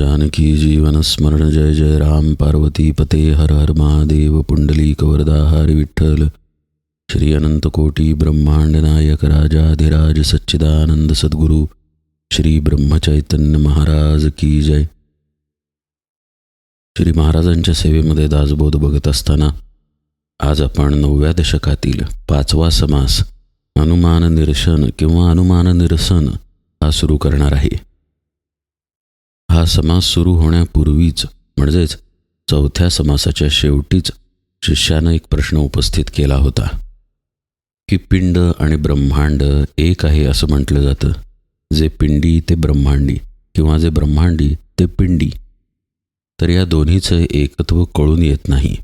जानकी जीवन स्मरण जय जय राम पार्वती पते हर हर महादेव पुंडली वरदा विठ्ठल। श्री अनंतकोटी ब्रह्मांड नायक राजाधिराज सच्चिदानंद सद्गुरु श्री ब्रह्मचैतन्य महाराज की जय। श्री महाराजांच्या सेवेमध्ये दासबोध बघत असताना आज आपण नवव्या दशकातील पाचवा समास अनुमान निरसन किंवा अनुमान निरसन हा सुरू करणार आहे. हा समास सुरू होण्यापूर्वीच म्हणजेच चौथ्या समासाच्या शेवटीच शिष्यानं एक प्रश्न उपस्थित केला होता. की पिंड आणि ब्रह्मांड एक आहे असं म्हटलं जातं. जे पिंडी ते ब्रह्मांडी किंवा जे ब्रह्मांडी ते पिंडी. तर या दोन्हीचं एकत्व कळून येत नाही.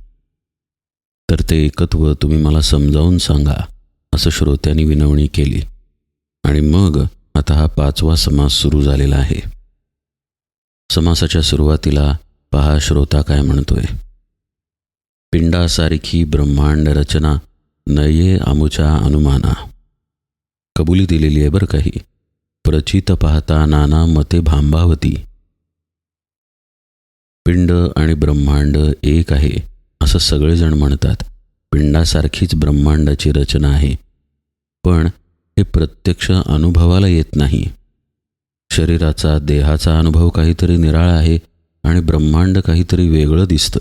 तर ते एकत्व तुम्ही मला समजावून सांगा असं श्रोत्यांनी विनवणी केली. आणि मग आता हा पाचवा समास सुरू झालेला आहे. समासाच्या सुरुवातीला पहा श्रोता काय म्हणतोय. पिंडासारखी ब्रह्मांड रचना नये आमुच्या अनुमाना. कबुली दिलेली आहे बरं काही. प्रचित पाहता नाना मते भांबावती. पिंड आणि ब्रह्मांड एक आहे असं सगळेजण म्हणतात. पिंडासारखीच ब्रह्मांडाची रचना आहे. पण हे प्रत्यक्ष अनुभवाला येत नाही. शरीराचा देहाचा अनुभव काहीतरी निराळा आहे आणि ब्रह्मांड काहीतरी वेगळं दिसतं.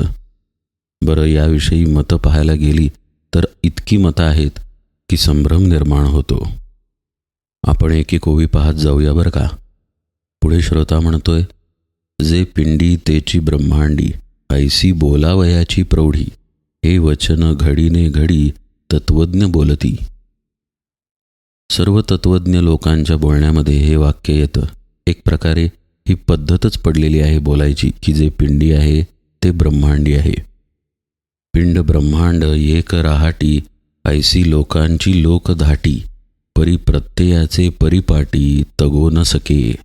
बरं याविषयी मतं पाहायला गेली तर इतकी मतं आहेत की संभ्रम निर्माण होतो. आपण एके ओवी पाहत जाऊया बरं का? पुढे श्रोता म्हणतोय जे पिंडी तेची ब्रह्मांडी ऐसी बोलावयाची प्रौढी हे वचन घडीने घडी तत्वज्ञ बोलती. सर्व तत्वज्ञ लोकांच्या बोलण्यामध्ये हे वाक्य येतं. एक प्रकारे ही पद्धतच पडलेली आहे बोलायची की जे पिंडी आहे ते ब्रह्मांडी आहे. पिंड ब्रह्मांड एक राहाटी ऐसी लोकांची लोकधाटी परी प्रत्ययाचे परिपाटी तगो न सके.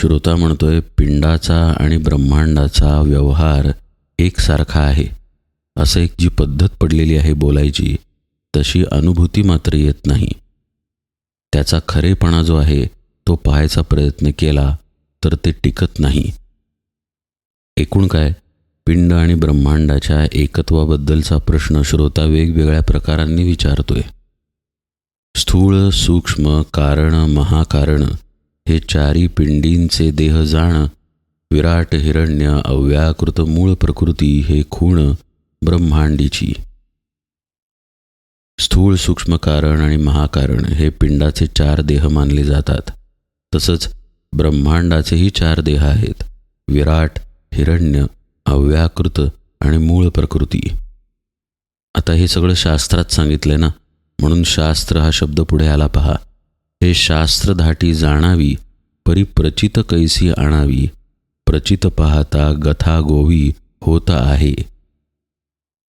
श्रोता म्हणतोय पिंडाचा आणि ब्रह्मांडाचा व्यवहार एकसारखा आहे. असं एक जी पद्धत पडलेली आहे बोलायची तशी अनुभूती मात्र येत नाही. त्याचा खरेपणा जो आहे तो पाहायचा प्रयत्न केला तर ते टिकत नाही. एकूण काय? पिंड आणि ब्रह्मांडाच्या एकत्वाबद्दलचा प्रश्न श्रोता वेगवेगळ्या प्रकारांनी विचारतोय. स्थूळ सूक्ष्म कारण महाकारण हे चारी पिंडींचे देह जाण विराट हिरण्य अव्याकृत मूळ प्रकृती हे खूण ब्रह्मांडीची. स्थूळ सूक्ष्म कारण आणि महाकारण हे पिंडाचे चार देह मानले जातात. तसंच ब्रह्मांडाचेही चार देह आहेत. विराट हिरण्य अव्याकृत आणि मूळ प्रकृती. आता हे सगळं शास्त्रात सांगितलंय ना? म्हणून शास्त्र हा शब्द पुढे आला पहा. हे शास्त्र धाटी जाणावी परी प्रचित कैसी आणावी प्रचित पाहता गथा गोवी होत आहे.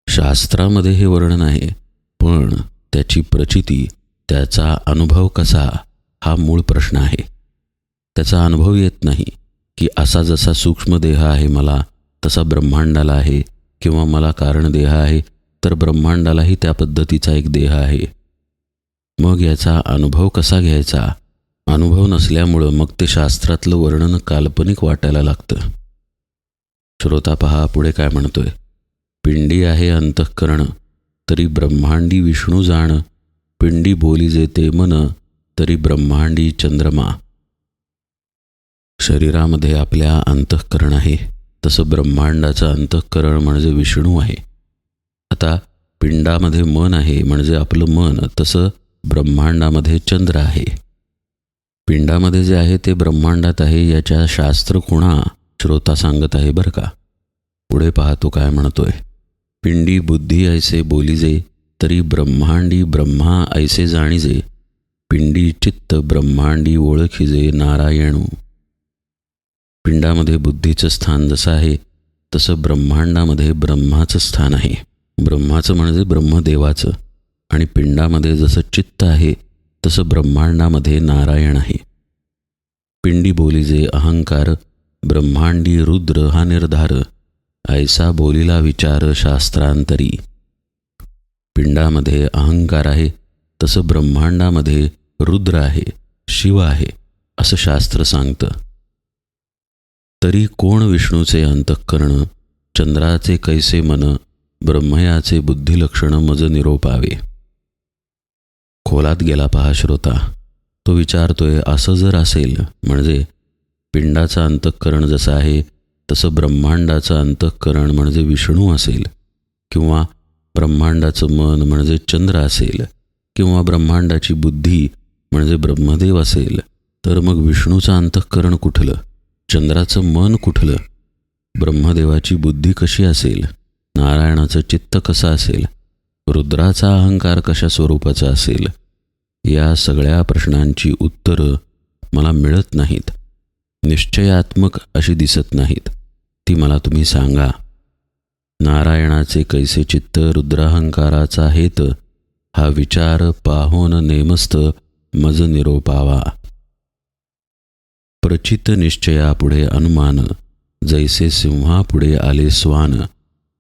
शास्त्रामध्ये हे वर्णन आहे पण त्याची प्रचिती त्याचा अनुभव कसा हा मूळ प्रश्न आहे. त्याचा अनुभव येत नाही की असा जसा सूक्ष्मदेह आहे मला तसा ब्रह्मांडाला आहे किंवा मला कारणदेह आहे तर ब्रह्मांडालाही त्या पद्धतीचा एक देह आहे. मग याचा अनुभव कसा घ्यायचा? अनुभव नसल्यामुळं मग ते शास्त्रातलं वर्णन काल्पनिक वाटायला लागतं. श्रोता पहा पुढे काय म्हणतोय. पिंडी आहे अंतःकरण तरी ब्रह्मांडी विष्णू जाण पिंडी बोली जेते मन तरी ब्रह्मांडी चंद्रमा. शरीरामध्ये आपल्या अंतःकरण आहे. तसं ब्रह्मांडाचं अंतःकरण म्हणजे विष्णू आहे. आता पिंडामध्ये मन आहे म्हणजे आपलं मन तसं ब्रह्मांडामध्ये चंद्र आहे. पिंडामध्ये जे आहे ते ब्रह्मांडात आहे याच्या शास्त्र खुणा श्रोता सांगत आहे बरं का? पुढे पाहतो काय म्हणतोय. पिंडी बुद्धी ऐसे बोलीजे तरी ब्रह्मांडी ब्रह्मा ऐसे जाणीजे. पिंडी चित्त ब्रह्मांडी ओळखीजे नारायणू. पिंडामध्ये बुद्धीचं स्थान जसं आहे तसं ब्रह्मांडामध्ये ब्रह्माचं स्थान आहे. ब्रह्माचं म्हणजे ब्रह्मदेवाचं. आणि पिंडामध्ये जसं चित्त आहे तसं ब्रह्मांडामध्ये नारायण आहे. पिंडी बोलीजे अहंकार ब्रह्मांडी रुद्र हा निर्धार ऐसा बोलीला विचार शास्त्रांतरी. पिंडामध्ये अहंकार आहे तसं ब्रह्मांडामध्ये रुद्र आहे शिव आहे असं शास्त्र सांगतं. तरी कोण विष्णूचे अंतःकरण चंद्राचे कैसे मन ब्रह्मयाचे बुद्धिलक्षण मज निरोपावे? खोलात गेला पहा श्रोता. तो विचारतोय असं जर असेल म्हणजे पिंडाचं अंतःकरण जसं आहे तसं ब्रह्मांडाचं अंतःकरण म्हणजे विष्णू असेल किंवा ब्रह्मांडाचं मन म्हणजे चंद्र असेल किंवा ब्रह्मांडाची बुद्धी म्हणजे ब्रह्मदेव असेल तर मग विष्णूचं अंतःकरण कुठलं? चंद्राचं मन कुठलं? ब्रह्मदेवाची बुद्धी कशी असेल? नारायणाचं चित्त कसं असेल? रुद्राचा अहंकार कशा स्वरूपाचा असेल? या सगळ्या प्रश्नांची उत्तरं मला मिळत नाहीत. निश्चयात्मक अशी दिसत नाहीत. ती मला तुम्ही सांगा. नारायणाचे कैसे चित्त रुद्राहंकाराचा हेत? हा विचार पाहून नेमस्त मज निरोपावा. प्रचित निश्चयापुढे अनुमान. जैसे सिंहापुढे आले स्वान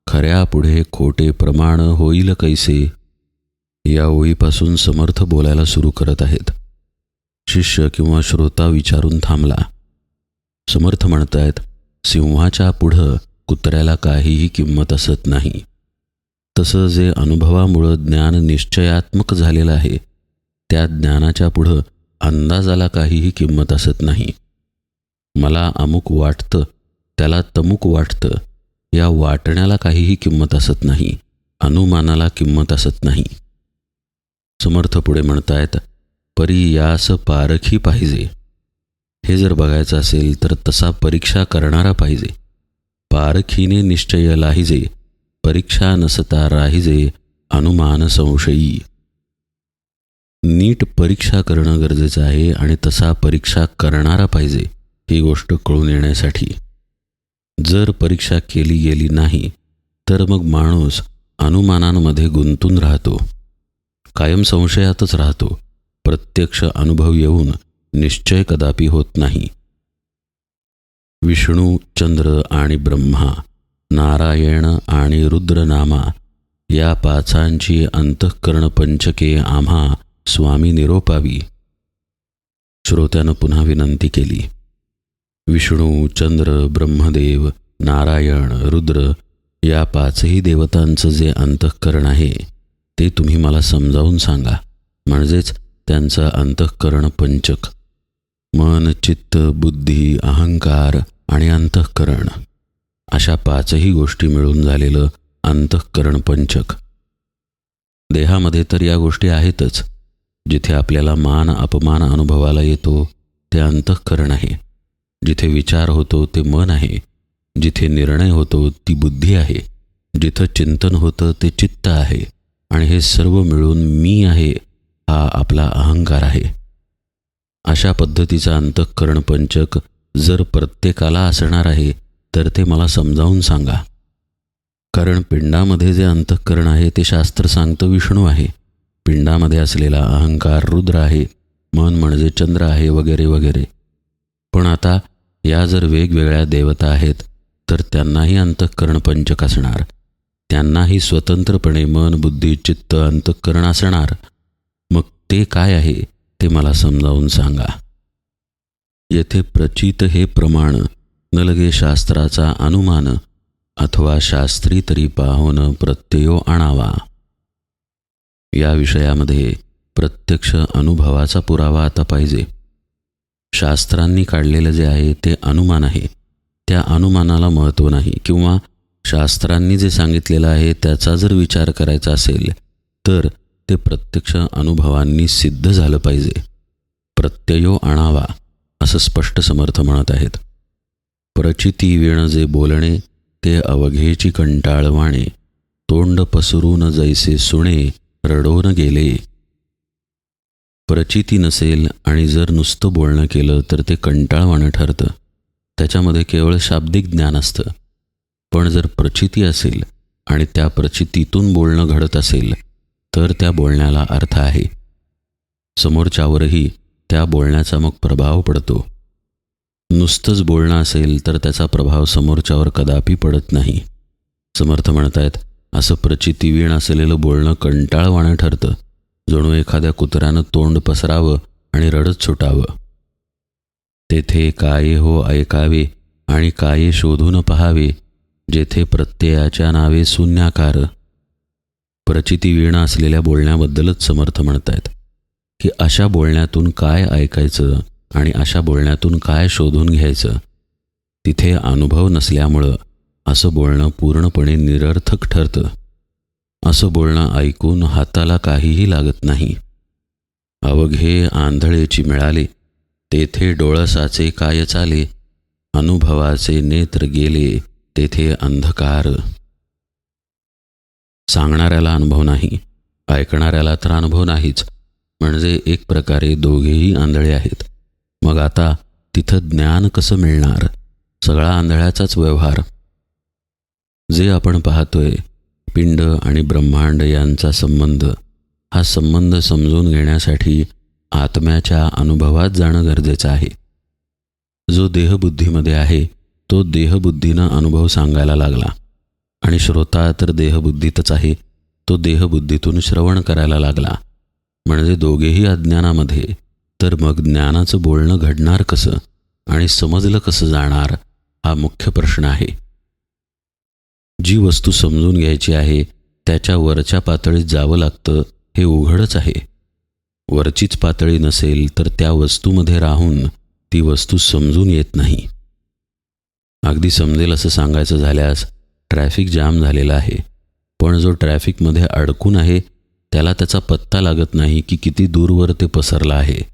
खऱ्यापुढे खोटे प्रमाण होईल कैसे? या ओळीपासून समर्थ बोलायला सुरू करत आहेत. शिष्य किंवा श्रोता विचारून थांबला. समर्थ म्हणतायत सिंहाच्या पुढं कुत्र्याला काहीही किंमत असत नाही. तसं जे अनुभवामुळं ज्ञान निश्चयात्मक झालेलं आहे त्या ज्ञानाच्या पुढं अंदाजाला काहीही किंमत असत नाही. मला अमुक वाटतं त्याला तमुक वाटतं. या वाटण्याला काहीही किंमत असत नाही अनुमानाला किंमत असत नाही. समर्थ पुढे म्हणतायत परी यास पारखी पाहिजे. हे जर बघायचं असेल तर तसा परीक्षा करणारा पाहिजे. पारखीने निश्चय लाहिजे परीक्षा नसता राहिजे अनुमान संशयी. नीट परीक्षा करणं गरजेचं आहे आणि तसा परीक्षा करणारा पाहिजे. ही गोष्ट कळून येण्यासाठी. जर परीक्षा केली गेली नाही तर मग माणूस अनुमानांमध्ये गुंतून राहतो. कायम संशयातच राहतो. प्रत्यक्ष अनुभव येऊन निश्चय कदापि होत नाही. विष्णू चंद्र आणि ब्रह्मा नारायण आणि रुद्रनामा या पाचांची अंतःकरण पंचके आम्हा स्वामी निरोपावी. श्रोत्यानं पुन्हा विनंती केली. विष्णू चंद्र ब्रह्मदेव नारायण रुद्र या पाचही देवतांचं जे अंतःकरण आहे ते तुम्ही मला समजावून सांगा. म्हणजेच त्यांचं अंतःकरण पंचक. मन चित्त बुद्धी अहंकार आणि अंतःकरण. अशा पाचही गोष्टी मिळून झालेलं अंतःकरण पंचक. देहामध्ये तर या गोष्टी आहेतच. जिथे आपल्याला मान अपमान अनुभवाला येतो ते अंतःकरण आहे. जिथे विचार होतो ते मन आहे. जिथे निर्णय होतो ती बुद्धी आहे. जिथं चिंतन होतं ते चित्त आहे. आणि हे सर्व मिळून मी आहे हा आपला अहंकार आहे. अशा पद्धतीचा अंतःकरण पंचक जर प्रत्येकाला असणार आहे तर ते मला समजावून सांगा. कारण पिंडामध्ये जे अंतःकरण आहे ते शास्त्र सांगतं विष्णू आहे. पिंडामध्ये असलेला अहंकार रुद्र आहे मन म्हणजे चंद्र आहे वगैरे वगैरे. पण आता या जर वेगवेगळ्या देवता आहेत तर त्यांनाही अंतःकरण पंचक असणार. त्यांनाही स्वतंत्रपणे मन बुद्धी चित्त अंतःकरण असणार. मग ते काय आहे ते मला समजावून सांगा. येथे प्रचित हे प्रमाण न लगे शास्त्राचा अनुमान अथवा शास्त्री तरी पाहून प्रत्ययो आणावा. या विषयामध्ये प्रत्यक्ष अनुभवाचा पुरावा आता पाहिजे. शास्त्रांनी काढलेलं जे आहे ते अनुमान आहे. त्या अनुमानाला महत्त्व नाही किंवा शास्त्रांनी जे सांगितलेलं आहे त्याचा जर विचार करायचा असेल तर ते प्रत्यक्ष अनुभवांनी सिद्ध झालं पाहिजे. प्रत्ययो आणावा असं स्पष्ट समर्थ म्हणत आहेत. प्रचिती वेण जे बोलणे ते अवघेची कंटाळवाणे तोंड पसरून जैसे सुणे रडोन गेले प्रचिती नसेल आणि जर नुसतं बोलणं केलं तर ते कंटाळवाणं ठरतं. त्याच्यामध्ये केवळ शाब्दिक ज्ञान असतं. पण जर प्रचिती असेल आणि त्या प्रचितीतून बोलणं घडत असेल तर त्या बोलण्याला अर्थ आहे. समोरच्यावरही त्या बोलण्याचा मग प्रभाव पडतो. नुसतंच बोलणं असेल तर त्याचा प्रभाव समोरच्यावर कदापि पडत नाही. समर्थ म्हणतायत असं प्रचितीवीण असलेलं बोलणं कंटाळवाणं ठरतं. जणू एखाद्या कुत्र्यानं तोंड पसरावं आणि रडत सुटावं. तेथे काय हो ऐकावे आणि काय शोधून पहावे जेथे प्रत्ययाच्या नावे शून्याकार. प्रचिती वीण असलेल्या बोलण्याबद्दलच समर्थ म्हणतायत की अशा बोलण्यातून काय ऐकायचं आणि अशा बोलण्यातून काय शोधून घ्यायचं? तिथे अनुभव नसल्यामुळं असं बोलणं पूर्णपणे निरर्थक ठरतं. असं बोलणं ऐकून हाताला काहीही लागत नाही. अवघे आंधळेची मिळाले तेथे डोळसाचे काय चाले अनुभवाचे नेत्र गेले तेथे अंधकार. सांगणाऱ्याला अनुभव नाही ऐकणाऱ्याला तर अनुभव नाहीच म्हणजे एक प्रकारे दोघेही आंधळे आहेत. मग आता तिथं ज्ञान कसं मिळणार? सगळा आंधळ्याचाच व्यवहार. जे आपण पाहतोय पिंड आणि ब्रह्मांड यांचा संबंध. हा संबंध समजून घेण्यासाठी आत्म्याच्या अनुभवात जाणं गरजेचं आहे. जो देहबुद्धीमध्ये आहे तो देहबुद्धीनं अनुभव सांगायला लागला. आणि श्रोता तर देहबुद्धीतच आहे तो देहबुद्धीतून श्रवण करायला लागला. म्हणजे दोघेही अज्ञानामध्ये तर मग ज्ञानाचं बोलणं घडणार कसं? आणि समजलं कसं जाणार? हा मुख्य प्रश्न आहे. जी वस्तू समजून घ्यायची आहे त्याच्या वरच्या पातळीत जावं लागतं हे उघडच आहे. वरचीच पातळी नसेल तर त्या वस्तूमध्ये राहून ती वस्तू समजून येत नाही. अगदी समजेल असं सांगायचं झाल्यास ट्रॅफिक जाम झालेला आहे. पण जो ट्रॅफिकमध्ये अडकून आहे त्याला त्याचा पत्ता लागत नाही की किती दूरवर ते पसरलं आहे.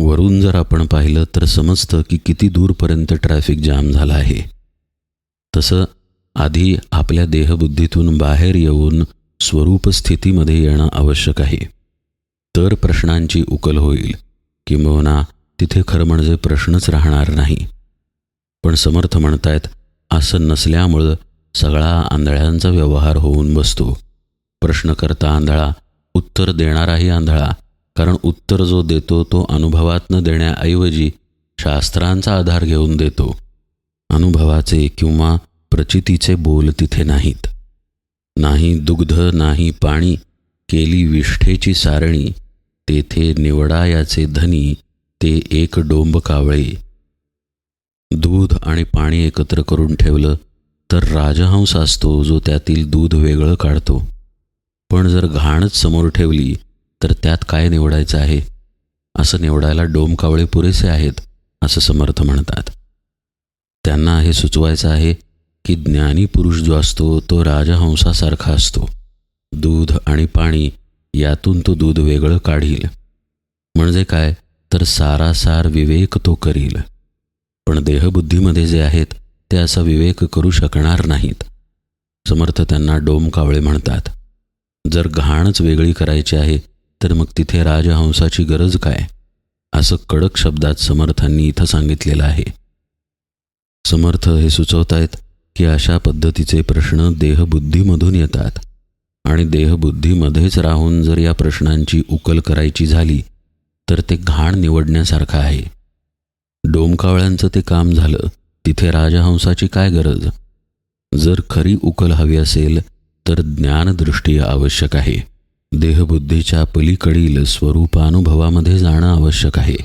वरून जर आपण पाहिलं तर समजतं की किती दूरपर्यंत ट्रॅफिक जाम झाला आहे. तसं आधी आपल्या देहबुद्धीतून बाहेर येऊन स्वरूप स्थितीमध्ये येणं आवश्यक आहे. तर प्रश्नांची उकल होईल किंबहुना तिथे खरं म्हणजे प्रश्नच राहणार नाही. पण समर्थ म्हणतायत असं नसल्यामुळं सगळा आंधळ्यांचा व्यवहार होऊन बसतो. प्रश्न करता आंधळा उत्तर देणाराही आंधळा कारण उत्तर जो देतो तो अनुभवातनं देण्याऐवजी शास्त्रांचा आधार घेऊन देतो. अनुभवाचे किंवा प्रचितीचे बोल तिथे नाहीत. नाही दुग्ध नाही पाणी केली विष्ठेची सारणी तेथे निवडायाचे धनी ते एक डोंब कावळे. दूध आणि पाणी एकत्र करून ठेवलं तर राजहंस असतो जो त्यातील दूध वेगळं काढतो. पण जर घाणच समोर ठेवली तर त्यात काय निवडायचं आहे? असं निवडायला डोम कावळे पुरेसे आहेत असं समर्थ म्हणतात. त्यांना हे सुचवायचं आहे की ज्ञानी पुरुष जो असतो तो राजहंसासारखा असतो. दूध आणि पाणी यातून तो दूध वेगळं काढील. म्हणजे काय? तर सारासार विवेक तो करील. पण देहबुद्धीमध्ये जे आहेत ते असा विवेक करू शकणार नाहीत. समर्थ त्यांना डोम कावळे म्हणतात. जर घाणच वेगळी करायची आहे तर मग तिथे राजहंसाची गरज काय? असं कडक शब्दात समर्थांनी इथं सांगितलेलं आहे. समर्थ हे सुचवतायत की अशा पद्धतीचे प्रश्न देहबुद्धीमधून येतात. आणि देहबुद्धीमध्येच राहून जर या प्रश्नांची उकल करायची झाली तर ते घाण निवडण्यासारखं आहे. डोमकावळ्यांचं ते काम झालं तिथे राजहंसाची काय गरज? जर खरी उकल हवी असेल तर ज्ञानदृष्टी आवश्यक आहे. देहबुद्धीच्या पलीकडील स्वरूपानुभवामध्ये जाणं आवश्यक आहे.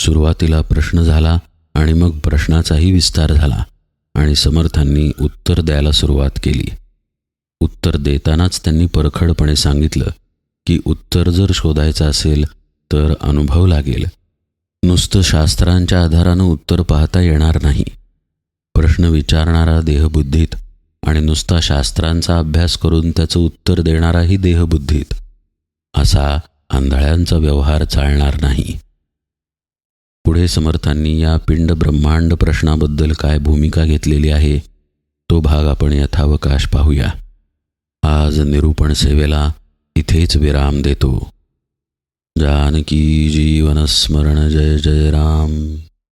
सुरुवातीला प्रश्न झाला आणि मग प्रश्नाचाही विस्तार झाला. आणि समर्थांनी उत्तर द्यायला सुरुवात केली. उत्तर देतानाच त्यांनी परखडपणे सांगितलं की उत्तर जर शोधायचं असेल तर अनुभव लागेल. नुसतं शास्त्रांच्या आधारानं उत्तर पाहता येणार नाही. प्रश्न विचारणारा देहबुद्धीत आणि नुसता शास्त्रांचा अभ्यास करून त्याचं उत्तर देणाराही देहबुद्धीत असा आंधळ्यांचा व्यवहार चालणार नाही. पुढे समर्थांनी या पिंड ब्रह्मांड प्रश्नाबद्दल काय भूमिका घेतलेली आहे तो भाग आपण यथावकाश पाहूया. आज निरूपण सेवेला इथेच विराम देतो. जानकी जीवनस्मरण जय जय राम.